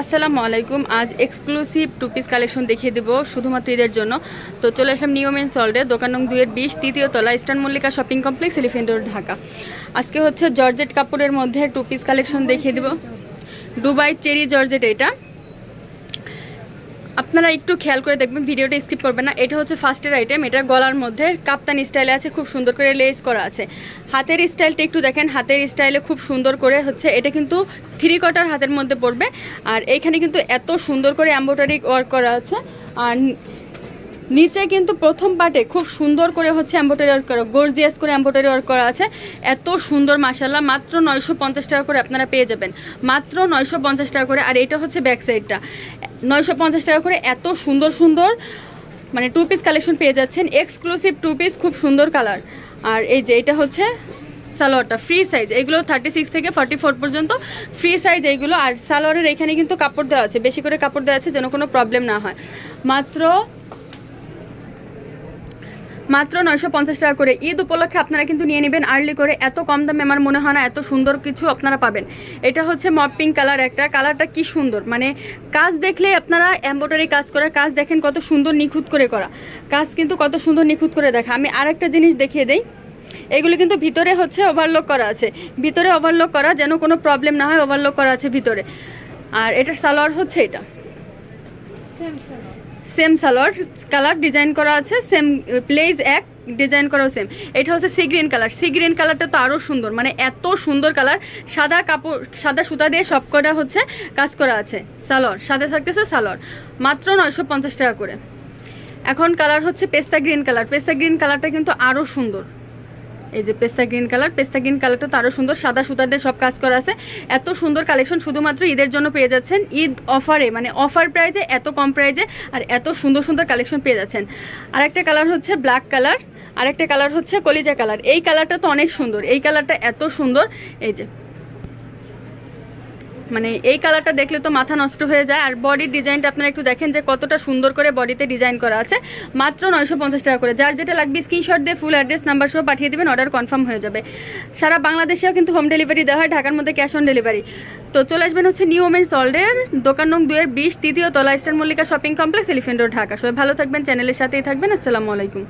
আসসালামু আলাইকুম। আজ এক্সক্লুসিভ টু পিস কালেকশন দেখিয়ে দেবো শুধুমাত্র ঈদের জন্য। তো চলে আসলাম নিউ মেন সল্ডে দোকান নং দুয়ের বিশ, তৃতীয় তলা Eastern Mallika Shopping Complex Elephant Road Dhaka. আজকে হচ্ছে জর্জেট কাপড়ের মধ্যে টু পিস কালেকশন দেখিয়ে দেবো। ডুবাই চেরি জর্জেট এটা। আপনারা একটু খেয়াল করে দেখবেন, ভিডিওটা স্কিপ করবেন না। এটা হচ্ছে ফার্স্টের আইটেম এটা গলার মধ্যে কাপ্তান স্টাইলে আছে, খুব সুন্দর করে লেস করা আছে। হাতের স্টাইলটা একটু দেখেন, হাতের স্টাইলে খুব সুন্দর করে হচ্ছে, এটা কিন্তু থ্রি কটার হাতের মধ্যে পড়বে। আর এইখানে কিন্তু এত সুন্দর করে এম্ব্রয়ডারি ওয়ার্ক করা আছে। আর নিচে কিন্তু প্রথম পার্টে খুব সুন্দর করে হচ্ছে এম্ব্রয়ডারি ওয়ার্ক করা গর্জিয়াস করে এম্ব্রয়ডারি ওয়ার্ক করা আছে। এত সুন্দর মাসাল্লাহ মাত্র নয়শো পঞ্চাশ টাকা করে আপনারা পেয়ে যাবেন। মাত্র নয়শো পঞ্চাশ টাকা করে, আর এটা হচ্ছে ব্যাক সাইডটা নয়শো পঞ্চাশ টাকা করে এত সুন্দর সুন্দর মানে টু পিস কালেকশন পেয়ে যাচ্ছেন। এক্সক্লুসিভ টু পিস খুব সুন্দর কালার আর এই যে এটা হচ্ছে সালোয়ারটা ফ্রি সাইজ এগুলো থার্টি সিক্স থেকে ফর্টি ফোর পর্যন্ত ফ্রি সাইজ এইগুলো আর সালোয়ারের এখানে কিন্তু কাপড় দেওয়া আছে। বেশি করে কাপড় দেওয়া আছে যেন কোনো প্রবলেম না হয়। মাত্র মাত্র নয়শো পঞ্চাশ টাকা করে ঈদ উপলক্ষে আপনারা কিন্তু নিয়ে নেবেন আর্লি করে। এত কম দামে আমার মনে হয় না, এত সুন্দর কিছু আপনারা পাবেন। এটা হচ্ছে মপ পিঙ্ক কালার একটা। কালারটা কি সুন্দর? মানে কাজ দেখলে আপনারা এম্ব্রয়ডারি কাজ করা, কাজ দেখেন কত সুন্দর নিখুঁত করে করা। কাজ কিন্তু কত সুন্দর নিখুঁত করে দেখা। আমি আরেকটা জিনিস দেখিয়ে দেই। এগুলো কিন্তু ভিতরে হচ্ছে ওভারলক করা আছে। ভিতরে ওভারলক করা যেন কোনো প্রবলেম না হয় ওভারলক করা আছে ভিতরে। আর এটার সালোয়ার হচ্ছে এটা। সেম সালোয়ার কালার ডিজাইন করা আছে সেম প্লেস এক ডিজাইন করাও সেম এটা হচ্ছে sea green colour sea green কালারটা তো আরও সুন্দর মানে এত সুন্দর কালার সাদা কাপড়, সাদা সুতা দিয়ে সব কটা হচ্ছে কাজ করা আছে। সালোয়ার সাদা থাকতেছে সালোয়ার মাত্র নয়শো পঞ্চাশ টাকা করে। এখন কালার হচ্ছে পেস্তা গ্রিন কালার পেস্তা গ্রিন কালারটা কিন্তু আরও সুন্দর। এই যে পেস্তা গ্রিন কালার, পেস্তা গ্রিন কালারটা তো আরও সুন্দর, সাদা সুতা দিয়ে সব কাজ করা আছে। এত সুন্দর কালেকশন শুধুমাত্র ঈদের জন্য পেয়ে যাচ্ছেন। ঈদ অফারে মানে অফার প্রাইজে এত কম প্রাইজে আর এত সুন্দর সুন্দর কালেকশন পেয়ে যাচ্ছেন। আর একটা কালার হচ্ছে ব্ল্যাক কালার আরেকটা কালার হচ্ছে কলিজা কালার এই কালারটা তো অনেক সুন্দর। এই কালারটা এত সুন্দর। এই যে মানে এই কালারটা দেখলে তো মাথা নষ্ট হয়ে যায়। আর বডির ডিজাইনটা আপনারা একটু দেখেন যে কতটা সুন্দর করে বডিতে ডিজাইন করা আছে। মাত্র নয়শো পঞ্চাশ টাকা করে। যার যেটা লাগবে স্ক্রিনশট দিয়ে ফুল অ্যাড্রেস নাম্বার সহ পাঠিয়ে দেবেন অর্ডার কনফার্ম হয়ে যাবে। সারা বাংলাদেশেও কিন্তু হোম ডেলিভারি দেওয়া হয়, ঢাকার মধ্যে ক্যাশ অন ডেলিভারি তো চলে আসবেন হচ্ছে নিউ ওমেন্স সল্ডের দোকান নং দুয়ের বিশ, তৃতীয় তলা Eastern Mallika Shopping Complex Elephant Road Dhaka. সবাই ভালো থাকবেন চ্যানেলের সাথেই থাকবেন। আসসালামু আলাইকুম।